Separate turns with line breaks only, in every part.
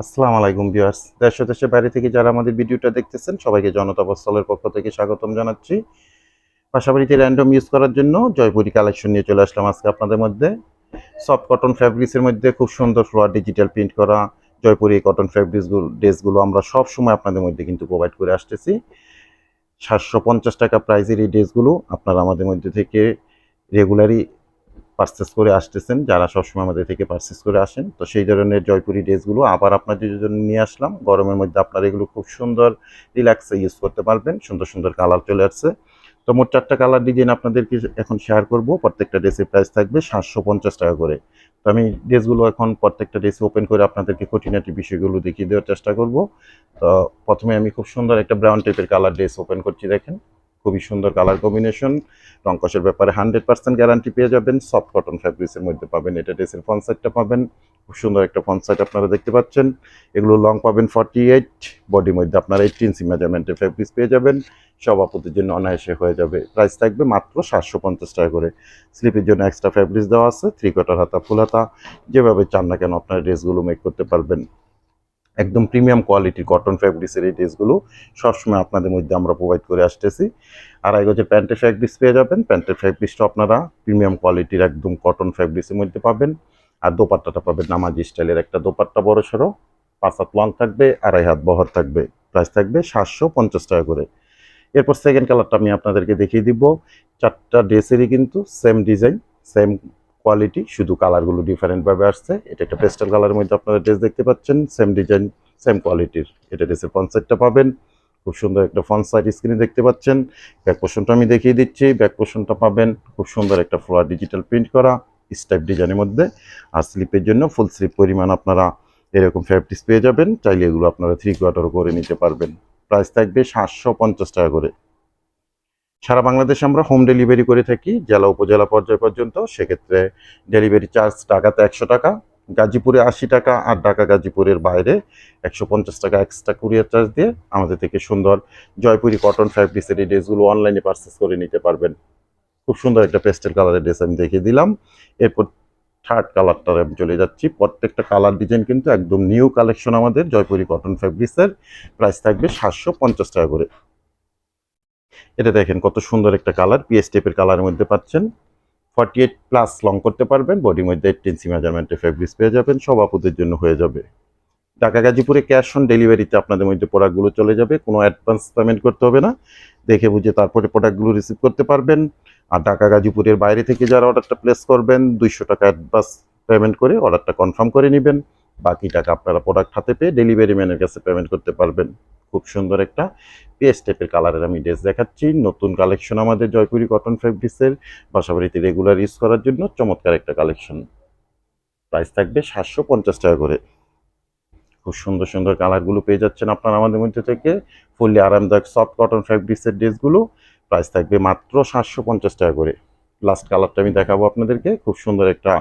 আসসালামু আলাইকুম ভিউয়ার্স। দেশ দেশের বাইরে থেকে যারা আমাদের ভিডিওটা দেখতেছেন, সবাইকে জনতা বস্ত্রালয়ের পক্ষ থেকে স্বাগতম জানাচ্ছি। পাশাপাশিতে র্যান্ডম ইউজ করার জন্য জয়পুরি কালেকশন নিয়ে চলে আসলাম আজকে আপনাদের মধ্যে। সফট কটন ফ্যাব্রিক্সের মধ্যে খুব সুন্দর ফ্লোয়ার ডিজিটাল প্রিন্ট করা জয়পুরি কটন ফ্যাব্রিক্সগুলো ড্রেসগুলো আমরা সব সময় আপনাদের মধ্যে কিন্তু প্রোভাইড করে আসতেছি। সাতশো পঞ্চাশ টাকা প্রাইজের এই ড্রেসগুলো আপনারা আমাদের মধ্যে থেকে রেগুলারই পারচেস করে আসতেছেন, যারা সবসময় আমাদের থেকে পারচেস করে আসেন। তো সেই ধরনের জয়পুরি ড্রেসগুলো আবার আপনাদের জন্য নিয়ে আসলাম। গরমের মধ্যে আপনারা এগুলো খুব সুন্দর রিল্যাক্সে ইউজ করতে পারবেন। সুন্দর সুন্দর কালার চলে আসছে। তো মোট চারটা কালার ডিজাইন আপনাদেরকে এখন শেয়ার করব। প্রত্যেকটা ড্রেসের প্রাইস থাকবে সাতশো পঞ্চাশ টাকা করে। তো আমি ড্রেসগুলো এখন প্রত্যেকটা ড্রেস ওপেন করে আপনাদেরকে খুঁটিনাটি বিষয়গুলো দেখিয়ে দেওয়ার চেষ্টা করব। তো প্রথমে আমি খুব সুন্দর একটা ব্রাউন টাইপের কালার ড্রেস ওপেন করছি, দেখেন। খুবই সুন্দর কালার কম্বিনেশন রংকসের ব্যাপারে হান্ড্রেড পার্সেন্ট গ্যারান্টি পেয়ে যাবেন। সফট কটন ফ্যাব্রিক্সের মধ্যে পাবেন। এটা ড্রেসের ফ্রন্ট সাইডটা পাবেন। খুব সুন্দর একটা ফ্রন্ট সাইড আপনারা দেখতে পাচ্ছেন। এগুলো লং পাবেন ফর্টি এইট বডির মধ্যে আপনারা এইট ইঞ্চি মেজারমেন্টের ফ্যাব্রিক্স পেয়ে যাবেন। সব জন্য অনায়াসে হয়ে যাবে। প্রাইস থাকবে মাত্র সাতশো পঞ্চাশ টাকা করে। স্লিপের জন্য এক্সট্রা ফ্যাব্রিক্স দেওয়া আছে। থ্রি কোয়ার্টার হাতা ফুল হাতা। যেভাবে চান না কেন আপনারা ড্রেসগুলো মেক করতে পারবেন। একদম প্রিমিয়াম কোয়ালিটির কটন ফ্যাব্রিক্সের এই ড্রেসগুলো সবসময় আপনাদের মধ্যে আমরা প্রোভাইড করে আসতেছি। আড়াই গজের প্যান্টের ফ্যাব্রিক্স পেয়ে যাবেন। প্যান্টের ফ্যাব্রিক্সটা আপনারা প্রিমিয়াম কোয়ালিটির একদম কটন ফ্যাব্রিক্সের মধ্যে পাবেন। আর দোপাট্টাটা পাবেন নামাজি স্টাইলের একটা দোপাট্টা, বড় সড়ো। পাঁচ হাত লং থাকবে, আড়াই হাত বহর থাকবে। প্রাইস থাকবে সাতশো পঞ্চাশ টাকা করে। এরপর সেকেন্ড কালারটা আমি আপনাদেরকে দেখিয়ে দিব। চারটা ড্রেসেরই কিন্তু সেম ডিজাইন সেম কোয়ালিটি শুধু কালারগুলো ডিফারেন্টভাবে আসছে। এটা একটা পেস্টাল কালারের মধ্যে আপনারা ড্রেস দেখতে পাচ্ছেন সেম ডিজাইন সেম কোয়ালিটির এটা ড্রেসের সাইডটা পাবেন। খুব সুন্দর একটা ফ্রন্ট সাইড স্ক্রিনে দেখতে পাচ্ছেন। ব্যাক পোর্শনটা আমি দেখিয়ে দিচ্ছি। ব্যাক পোর্শনটা পাবেন খুব সুন্দর একটা ফ্লোয়ার ডিজিটাল প্রিন্ট করা স্টাইপ ডিজাইনের মধ্যে। আর স্লিপের জন্য ফুল স্লিপ পরিমাণ আপনারা এরকম ফ্যাব্রিক্স পেয়ে যাবেন। চাইলে এগুলো আপনারা থ্রি কোয়ার্টার করে নিতে পারবেন। প্রাইস থাকবে সাতশো পঞ্চাশ টাকা করে। সারা বাংলাদেশে আমরা হোম ডেলিভারি করে থাকি, জেলা উপজেলা পর্যায় পর্যন্ত। সেক্ষেত্রে ডেলিভারি চার্জ টাকাতে একশো টাকা, গাজীপুরে আশি টাকা আর ঢাকা গাজীপুরের বাইরে একশো পঞ্চাশ টাকা এক্সট্রা কুরিয়ার চার্জ দিয়ে আমাদের থেকে সুন্দর জয়পুরি কটন ফ্যাব্রিক্সের এই ড্রেসগুলো অনলাইনে পারচেস করে নিতে পারবেন। খুব সুন্দর একটা পেস্টেল কালারের ড্রেস আমি দেখিয়ে দিলাম। এরপর থার্ড কালারটা আমি চলে যাচ্ছি। প্রত্যেকটা কালার ডিজাইন কিন্তু একদম নিউ কালেকশন আমাদের জয়পুরি কটন ফ্যাব্রিক্সের প্রাইস থাকবে সাতশো পঞ্চাশ টাকা করে। এটা দেখেন কত সুন্দর একটা কালার পিএস টেপের কালারের মধ্যে পাচ্ছেন। ফর্টি এইট প্লাস লং করতে পারবেন বডির মধ্যে ইঞ্চি মেজারমেন্টের ফেব্রিক্স পেয়ে যাবেন, সব আপুদের জন্য হয়ে যাবে। ঢাকা গাজীপুরে ক্যাশ অন ডেলিভারিতে আপনাদের মধ্যে প্রোডাক্টগুলো চলে যাবে, কোনো অ্যাডভান্স পেমেন্ট করতে হবে না। দেখে বুঝে তারপরে প্রোডাক্টগুলো রিসিভ করতে পারবেন। আর ঢাকা গাজীপুরের বাইরে থেকে যারা অর্ডারটা প্লেস করবেন, দুইশো টাকা অ্যাডভান্স পেমেন্ট করে অর্ডারটা কনফার্ম করে নেবেন। বাকি টাকা আপনারা প্রোডাক্ট হাতে পেয়ে ডেলিভারি ম্যানের কাছে পেমেন্ট করতে পারবেন। খুব সুন্দর একটা পেস টাইপের কালারের আমি ড্রেস দেখাচ্ছি। নতুন কালেকশন আমাদের জয়পুরি কটন ফেব্রিক্সের বাসাবাড়িতে রেগুলার ইউজ করার জন্য চমৎকার একটা কালেকশন প্রাইস থাকবে সাতশো পঞ্চাশ টাকা করে। খুব সুন্দর সুন্দর কালারগুলো পেয়ে যাচ্ছেন আপনারা আমাদের মধ্যে থেকে। ফুললি আরামদায়ক সফট কটন ফ্যাব্রিক্সের ড্রেসগুলো প্রাইস থাকবে মাত্র সাতশো পঞ্চাশ টাকা করে। লাস্ট কালারটা আমি দেখাবো আপনাদেরকে। খুব সুন্দর একটা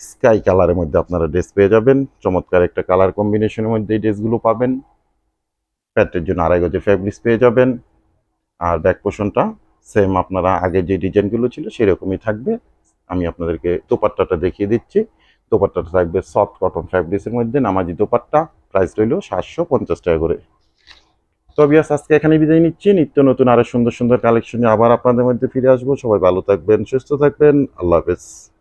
স্কাই কালারের মধ্যে আপনারা ড্রেস পেয়ে যাবেন। চমৎকার একটা কালার কম্বিনেশনের মধ্যে এই ড্রেসগুলো পাবেন। প্যান্টের জন্য আড়াই গজে ফ্যাব্রিক্স পেয়ে যাবেন। আর ব্যাক পোষণটা সেম আপনারা আগে যে ডিজাইনগুলো ছিল সেরকমই থাকবে। আমি আপনাদেরকে দোপাট্টাটা দেখিয়ে দিচ্ছি। দোপাট্টাটা থাকবে সফট কটন ফ্যাব্রিক্সের মধ্যে, নামাজি দোপাট্টা। প্রাইস রইল সাতশো পঞ্চাশ টাকা করে। তো বিয়াস আজকে এখানে বিদায় নিচ্ছি। নিত্য নতুন আরও সুন্দর সুন্দর কালেকশনে আবার আপনাদের মধ্যে ফিরে আসব। সবাই ভালো থাকবেন, সুস্থ থাকবেন। আল্লাহ হাফেজ।